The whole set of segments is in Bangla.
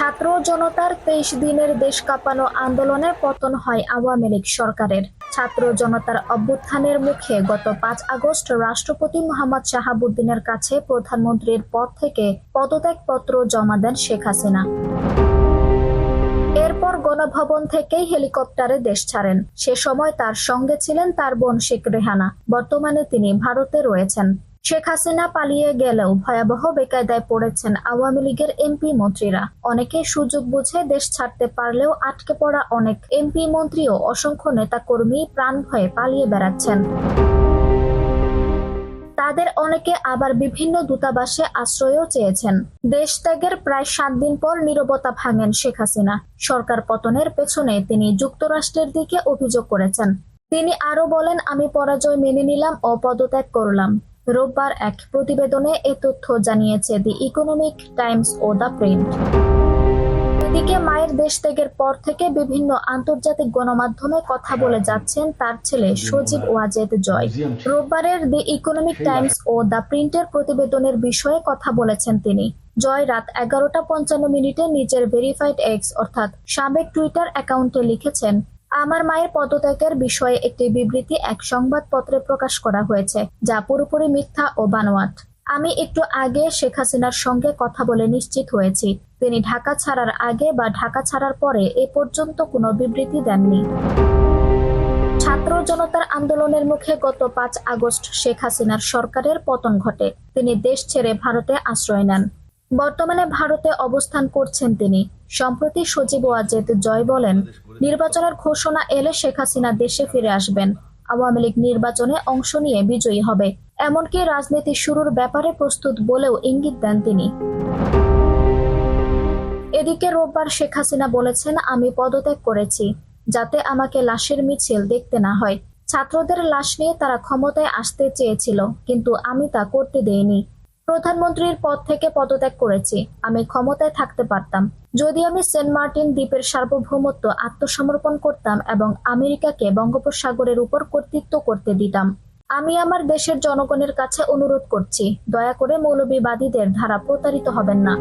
ছাত্র জনতার তেইশ দিনের দেশ কাঁপানো আন্দোলনে পতন হয় আওয়ামী লীগ সরকারের। ছাত্র জনতার অভ্যুত্থানের মুখে গত পাঁচ আগস্ট রাষ্ট্রপতি মোহাম্মদ শাহাবুদ্দিনের কাছে প্রধানমন্ত্রীর পদ থেকে পদত্যাগপত্র জমা দেন শেখ হাসিনা। এরপর গণভবন থেকেই হেলিকপ্টারে দেশ ছাড়েন। সে সময় তার সঙ্গে ছিলেন তার বোন শেখ রেহানা। বর্তমানে তিনি ভারতে রয়েছেন। শেখ হাসিনা পালিয়ে গেলেও ভয়াবহ বেকায়দায় পড়েছেন আওয়ামী লীগের এমপি মন্ত্রীরা। অনেকে সুযোগ বুঝে দেশ ছাড়তে পারলেও আটকে পড়া অনেক এমপি মন্ত্রীও অসংখ্য নেতাকর্মী প্রাণ ভয়ে পালিয়ে বেড়াচ্ছেন। তাদের অনেকে আবার বিভিন্ন দূতাবাসে আশ্রয়ও চেয়েছেন। দেশ ত্যাগের প্রায় সাত দিন পর নীরবতা ভাঙেন শেখ হাসিনা। সরকার পতনের পেছনে তিনি যুক্তরাষ্ট্রের দিকে অভিযোগ করেছেন। তিনি আরও বলেন, আমি পরাজয় মেনে নিলাম ও পদত্যাগ করলাম। রোববার এক প্রতিবেদনে এ তথ্য জানিয়েছে দি ইকোনমিক টাইমস ও দ্য প্রিন্ট এদিকে মায়ের দেশ ত্যাগের পর থেকে বিভিন্ন আন্তর্জাতিক গণমাধ্যমে কথা বলে যাচ্ছেন তার ছেলে সজীব ওয়াজেদ জয়। রোববারের দি ইকোনমিক টাইমস ও দ্য প্রিন্টের প্রতিবেদনের বিষয়ে কথা বলেছেন তিনি। জয় রাত এগারোটা পঞ্চান্ন মিনিটে নিজের ভেরিফাইড এক্স অর্থাৎ সাবেক টুইটার অ্যাকাউন্টে লিখেছেন আমার মায়ের পদত্যাগের বিষয়ে একটি বিবৃতি এক সংবাদপত্রে প্রকাশ করা হয়েছে, যা পুরোপুরি মিথ্যা ও বানোয়াট। আমি একটু আগে শেখ হাসিনার সঙ্গে কথা বলে নিশ্চিত হয়েছি, তিনি ঢাকা ছাড়ার আগে বা ঢাকা ছাড়ার পরে এ পর্যন্ত কোনো বিবৃতি দেননি। ছাত্র জনতার আন্দোলনের মুখে গত পাঁচ আগস্ট শেখ হাসিনার সরকারের পতন ঘটে। তিনি দেশ ছেড়ে ভারতে আশ্রয় নেন। বর্তমানে ভারতে অবস্থান করছেন তিনি। সম্প্রতি সচিব ওয়াজেদ জয় বলেন, নির্বাচনের ঘোষণা এলে শেখ হাসিনা দেশে ফিরে আসবেন। আওয়ামী লীগ নির্বাচনে অংশ নিয়ে বিজয়ী হবে। এমনকি রাজনীতি শুরুর ব্যাপারে প্রস্তুত বলেও ইঙ্গিত দেন তিনি। এদিকে রোববার শেখ হাসিনা বলেছেন, আমি পদত্যাগ করেছি, যাতে আমাকে লাশের মিছিল দেখতে না হয়। ছাত্রদের লাশ নিয়ে তারা ক্ষমতায় আসতে চেয়েছিল, কিন্তু আমি তা করতে দেইনি। প্রধানমন্ত্রীর পদ থেকে পদত্যাগ করেছি। আমি ক্ষমতায় থাকতে পারতাম। যদি আমি সেন্ট মার্টিন দ্বীপের সার্বভৌমত্ব আত্মসমর্পণ করতাম এবং আমেরিকাকে বঙ্গোপসাগরের উপর কর্তৃত্ব করতে দিতাম, আমি আমার দেশের জনগণের কাছে অনুরোধ করছি, দয়া করে মৌলবীবাদীদের ধারা প্রতারিত হবেন না।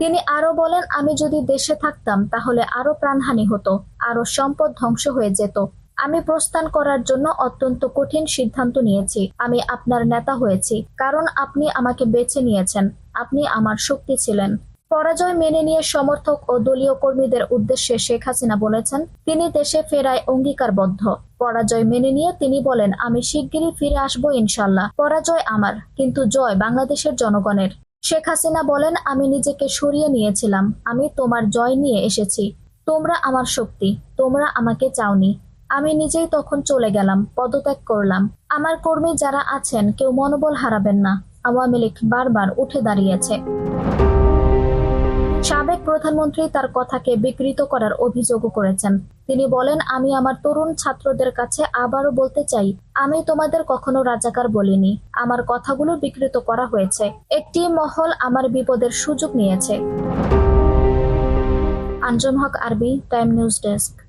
তিনি আরও বলেন, আমি যদি দেশে থাকতাম, তাহলে আরও প্রাণহানি হতো আরও সম্পদ ধ্বংস হয়ে যেত। আমি প্রস্থান করার জন্য অত্যন্ত কঠিন সিদ্ধান্ত নিয়েছি। আমি আপনার নেতা হয়েছি, কারণ আপনি আমাকে বেছে নিয়েছেন। আপনি আমার শক্তি ছিলেন। পরাজয় মেনে নিয়ে সমর্থক ও দলীয় কর্মীদের উদ্দেশ্যে শেখ হাসিনা বলেছেন, তিনি দেশে ফেরায় অঙ্গীকারবদ্ধ। পরাজয় মেনে নিয়ে তিনি বলেন, আমি শিগগিরই ফিরে আসব ইনশাল্লাহ পরাজয় আমার, কিন্তু জয় বাংলাদেশের জনগণের। শেখ হাসিনা বলেন, আমি নিজেকে সরিয়ে নিয়েছিলাম। আমি তোমার জয় নিয়ে এসেছি। তোমরা আমার শক্তি, তোমরা আমাকে চাওনি। আমি নিজেই তখন চলে গেলাম, পদত্যাগ করলাম। আমার কর্মী যারা আছেন, কেউ মনোবল হারাবেন না, আওয়ামী লীগ বারবার উঠে দাঁড়িয়েছে। সাবেক প্রধানমন্ত্রী তার কথাকে বিকৃত করার অভিযোগও করেছেন। তিনি বলেন, আমি আমার তরুণ ছাত্রদের কাছে আবারও বলতে চাই, আমি তোমাদের কখনো রাজাকার বলিনি। আমার কথাগুলো বিকৃত করা হয়েছে। একটি মহল আমার বিপদের সুযোগ নিয়েছে। আঞ্জুম হক, আরবি, টাইম নিউজ ডেস্ক।